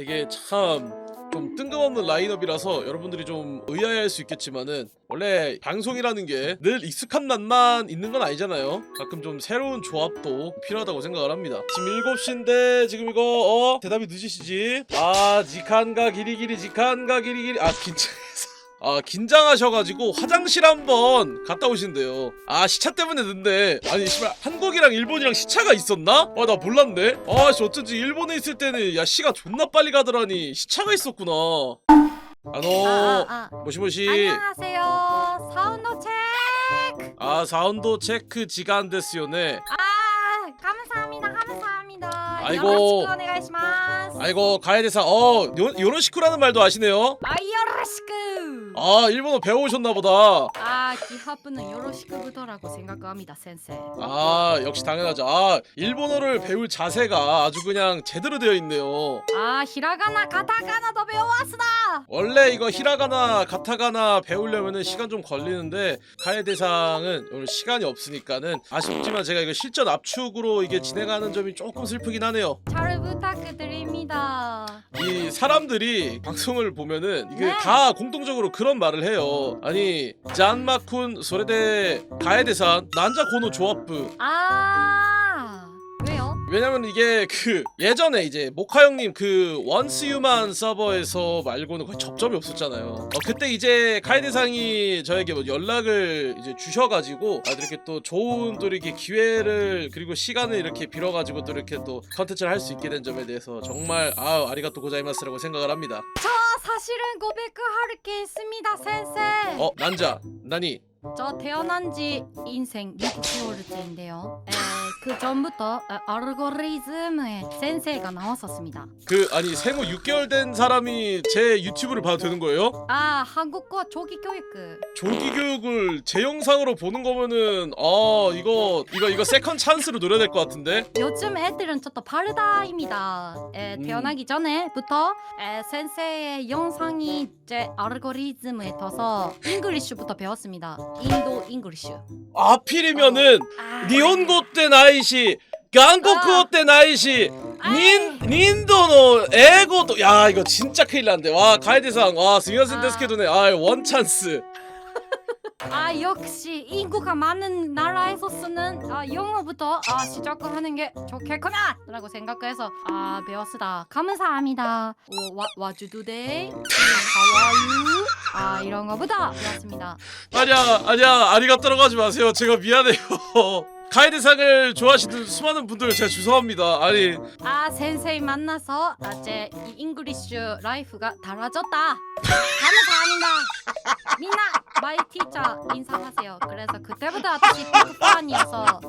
이게 참 좀 뜬금없는 라인업이라서 여러분들이 좀 의아해할 수 있겠지만은 원래 방송이라는 게 늘 익숙한 맛만 있는 건 아니잖아요. 가끔 좀 새로운 조합도 필요하다고 생각을 합니다. 지금 7시인데 지금 이거 어 대답이 늦으시지? 아 지칸가 기리기리 지칸가 기리기리 아 긴장해서 아 긴장하셔가지고 화장실 한번 갔다 오신대요 아 시차 때문에 늦네 아니 씨발 한국이랑 일본이랑 시차가 있었나? 아 나 몰랐네 아씨 어쩐지 일본에 있을 때는 야 시가 존나 빨리 가더라니 시차가 있었구나 아노 아, 아, 아. 모시모시 안녕하세요. 사운드 체크. 아 사운드 체크 지간 데스요네 아, 감사합니다. 감사합니다. 아이고. 아이고 가야대사 어 요, 요로시쿠라는 말도 아시네요 아, 요로시쿠. 아 일본어 배워오셨나 보다 아, 기하부는 요로시쿠부터라고 생각합니다, 센세. 아 역시 당연하죠 아 일본어를 배울 자세가 아주 그냥 제대로 되어 있네요 아, 히라가나, 가타카나도 배워왔으다. 원래 이거 히라가나 가타가나 배우려면은 시간 좀 걸리는데 가해 대상은 오늘 시간이 없으니까는 아쉽지만 제가 이거 실전 압축으로 이게 진행하는 점이 조금 슬프긴 하네요 잘 부탁드립니다. 이 사람들이 방송을 보면은 이게 네. 다 공통적으로 그런 말을 해요 아니 짠마쿤 소레데 가해 대상 난자 고노 조합부 아, 왜요? 왜냐면 이게 그 예전에 이제 모카 형님 그 원스 유만 서버에서 말고는 거의 접점이 없었잖아요. 어, 그때 이제 카이데상이 저에게 뭐 연락을 이제 주셔가지고 아 이렇게 또 좋은 또 이렇게 기회를 그리고 시간을 이렇게 빌어가지고 또 이렇게 또 컨텐츠를 할 수 있게 된 점에 대해서 정말 아 아리가또 고자이마스라고 생각을 합니다. 저 사실은 고백할 게 있습니다, 센세. 어 난자 나니 저 태어난 지 인생 6개월째인데요. 에, 그 전부터 에, 알고리즘에 센세가 나왔었습니다. 그 아니 생후 6개월 된 사람이 제 유튜브를 봐도 되는 거예요? 아, 한국어 조기 교육. 조기 교육을 제 영상으로 보는 거면은 아 이거 이거 이거 세컨 찬스로 노려야 될 것 같은데 요즘 애들은 좀더 빠르다입니다. 에, 음. 태어나기 전에부터 에, 센세의 영상이 제 알고리즘에 떠서 잉글리쉬부터 배웠습니다. 인도 잉글리쉬. 아필이면은 아, 니혼고 때 나이시 한국어 때 나이시 닌 닌도노 에고도 야 이거 진짜 큰일 난데. 와 가이드상. 와 스미마센 아. 데스케도네. 아 원 찬스 아 역시 인구가 많은 나라에서 쓰는 아, 영어부터 아, 시작을 하는 게 좋겠구나! 라고 생각해서 아 배웠으다. 감사합니다. 오, 와, 와주두데이 하와유 아 이런 거부터 배웠습니다. 아니야 아니야 아리가또라고 하지 마세요. 제가 미안해요. 가이드상을 좋아하시는 수많은 분들 제가 죄송합니다. 아니. 아 센세이 만나서 아, 제이 잉글리쉬 라이프가 달라졌다. 감사합니다. 미나 마이 티처 인사하세요 그래서 그때부터 아저씨 팬이어서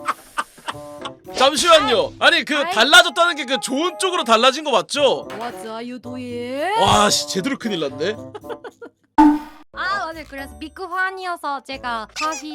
잠시만요 아니 그 아이. 달라졌다는 게 그 좋은 쪽으로 달라진 거 맞죠? What are you doing? 와 씨 제대로 큰일 났네 아 맞아요 그래서 비크 환이어서 제가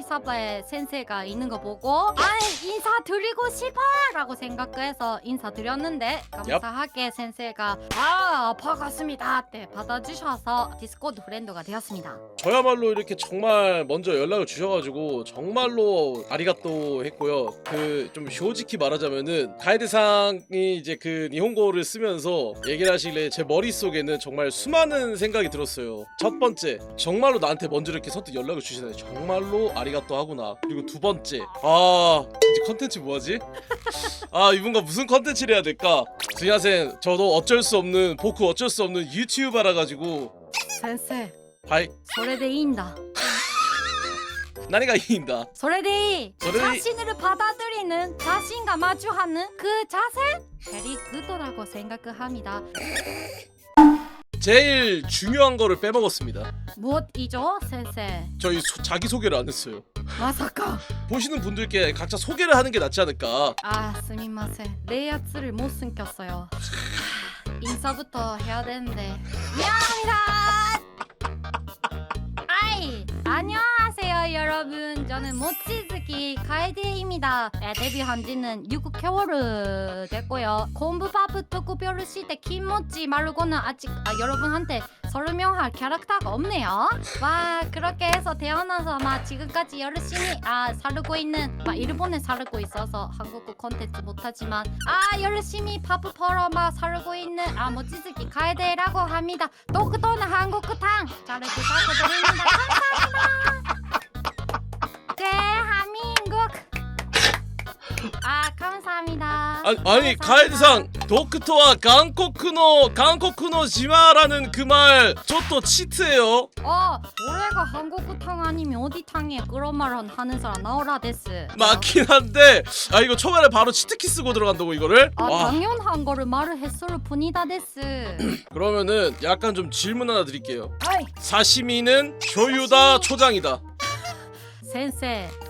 사바에 센세가 있는 거 보고 아 인사 드리고 싶어 라고 생각해서 인사 드렸는데 감사하게 센세가 아 반갑습니다 때 받아주셔서 디스코드 프렌드가 되었습니다 저야말로 이렇게 정말 먼저 연락을 주셔가지고 정말로 아리가또 했고요. 그좀 쇼지키 말하자면은 가이드상이 이제 그 니혼고를 쓰면서 얘기를 하시길래 제 머릿속에는 정말 수많은 생각이 들었어요. 첫 번째, 정말로 나한테 먼저 이렇게 선뜻 연락을 주시네. 정말로 아리가또 하구나. 그리고 두 번째, 아 이제 컨텐츠 뭐하지? 아 이분과 무슨 컨텐츠를 해야 될까? 스야센 저도 어쩔 수 없는 보크 어쩔 수 없는 유튜버라 가지고 센세 하이 それでいいんだ 나니가 이인다. それでいい それでいい 자신을 받아들이는 자신과 마주하는 그 자세 베리 굿도라고 생각합니다 제일 중요한 거를 빼먹었습니다. 무엇이죠, 세세? 저희 소- 자기소개를 안 했어요. 마사카. 보시는 분들께 각자 소개를 하는 게 낫지 않을까. 아, 스미마세. 내 야츠를 못 숨겼어요. 인사부터 해야 되는데. 미안합니다. 아이, 안녕. 여러분. 저는 모치즈키 가이드입니다. 네, 데뷔한 지는 6개월 됐고요. 공부밥부 특별히 시대 김모찌 말고는 아직 아, 여러분한테 설명할 캐릭터가 없네요. 와 그렇게 해서 태어나서 막 지금까지 열심히 아 살고 있는 막 일본에 살고 있어서 한국어 콘텐츠 못하지만 아 열심히 밥 벌어 막 살고 있는 아 모치즈키 가이드라고 합니다. 똑똑한 한국어탕! 잘 부탁드립니다 대한민국 아 감사합니다. 아니, 아니 가이드상 도크토와 강코크노 강코크노 지마라는 그 말 저또 치트예요. 어 올해가 한국어탕 아니면 어디 탕에 그런 말 하는 사람 나오라 데스. 맞긴 한데 아 이거 초반에 바로 치트키 쓰고 들어간다고 이거를? 아 와. 당연한 거를 말을 했을 뿐이다 데스. 그러면은 약간 좀 질문 하나 드릴게요. 아이. 사시미는 쇼유다 초장이다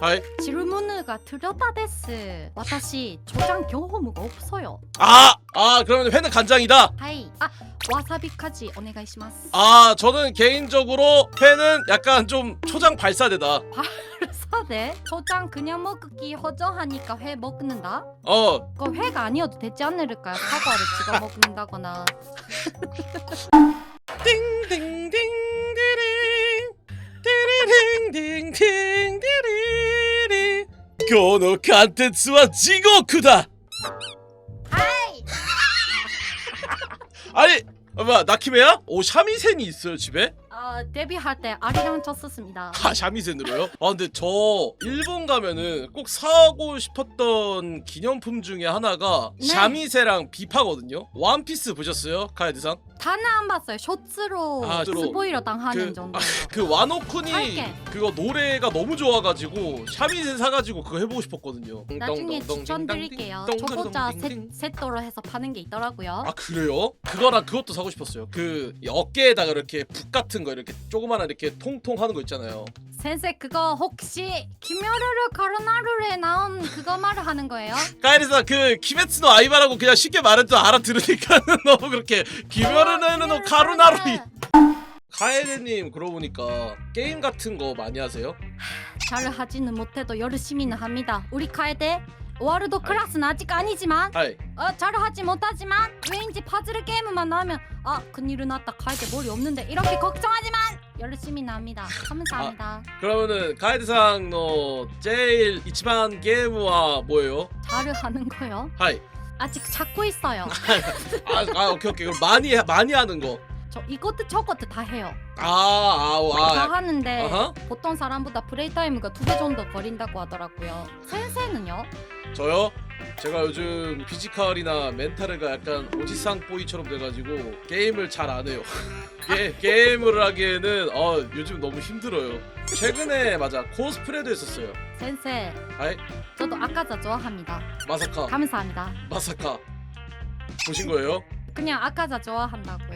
하이 질문을 드렸다 데스 私 초장 경험가 없어요. 아! 아 그러면 회는 간장이다? 하이. 아 와사비까지 오네가이시마스 아 저는 개인적으로 회는 약간 좀 초장 발사대다. 사대 초장 그냥 먹기 허전하니까 회 먹는다? 어. 그 회가 아니어도 되지 않을까요? 사과를 찍어 먹는다거나. 띵 디리링띵띵디리리 今日のコンテンツは地獄だ 아니 뭐야 나키메야? 오 샤미센이 있어요 집에? 아 데뷔할 때 아리랑 쳤었습니다 아 샤미센으로요? 아 근데 저 일본 가면은 꼭 사고 싶었던 기념품 중에 하나가 네. 샤미세랑 비파거든요 원피스 보셨어요? 카에드상? 다는 안 봤어요. 쇼츠로 아. 스포일러 당하는 그- 정도. 그 와노쿤이 할게. 그거 노래가 너무 좋아가지고 샤미센 사가지고 그거 해보고 싶었거든요. 나중에 추천드릴게요. 초보자 셋, 셋도로 해서 파는 게 있더라고요. 아 그래요? 그거랑 그것도 사고 싶었어요. 그 어깨에다가 이렇게 북 같은 거 이렇게 조그만한 이렇게 통통 하는 거 있잖아요 센세 그거 혹시 김요르르 카르나루에 나온 그거 말을 하는 거예요? 카에리사 그 키메츠노 아이바라고 그냥 쉽게 말해도 알아들으니까 너무 그렇게 기묘르는 카루나루이 카에데님 그러고 보니까 게임 같은 거 많이 하세요? 잘 하지는 못해도 열심히는 합니다. 우리 카에데 월드 클래스는 아직 아니지만 하이. 어, 잘 하지 못하지만 왠지 파즈ル 게임만 나오면 아 큰일은 났다. 카에데 머리 없는데 이렇게 걱정하지만 열심히는 합니다 감사합니다 그러면은 카에드상 너 제일 이치반 게임は 뭐예요? 잘 하는 거요? 하이 아직 찾고 있어요 아, 아 오케이 오케이 그럼 많이 해- 많이 하는 거 저 이것도 저것도 다 해요 아, 아우 다 아, 하는데 아하. 보통 사람보다 플레이 타임가 두 배 정도 걸린다고 하더라고요 센세는요? 저요? 제가 요즘 피지컬이나 멘탈가 약간 오지상 보이처럼 돼가지고 게임을 잘 안 해요. 게, 게임을 하기에는 어, 요즘 너무 힘들어요. 최근에 맞아 코스프레도 했었어요. 센세 아이 저도 아까자 좋아합니다 마사카 감사합니다 마사카 보신 거예요? 그냥 아까자 좋아한다고요 아,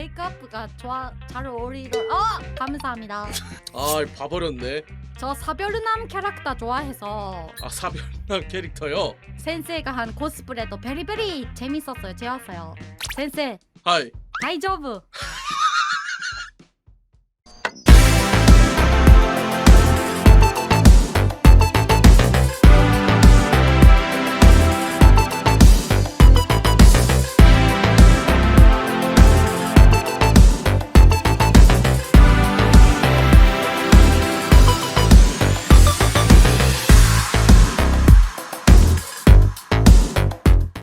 메이크업가 좋아 잘 어울리더 어! 감사합니다 아 봐버렸네. 저 사별남 캐릭터 좋아해서 아 사별남 캐릭터요. 센세가 한 코스프레도 베리베리 재밌었어요 재웠어요 센세 하이 다이저브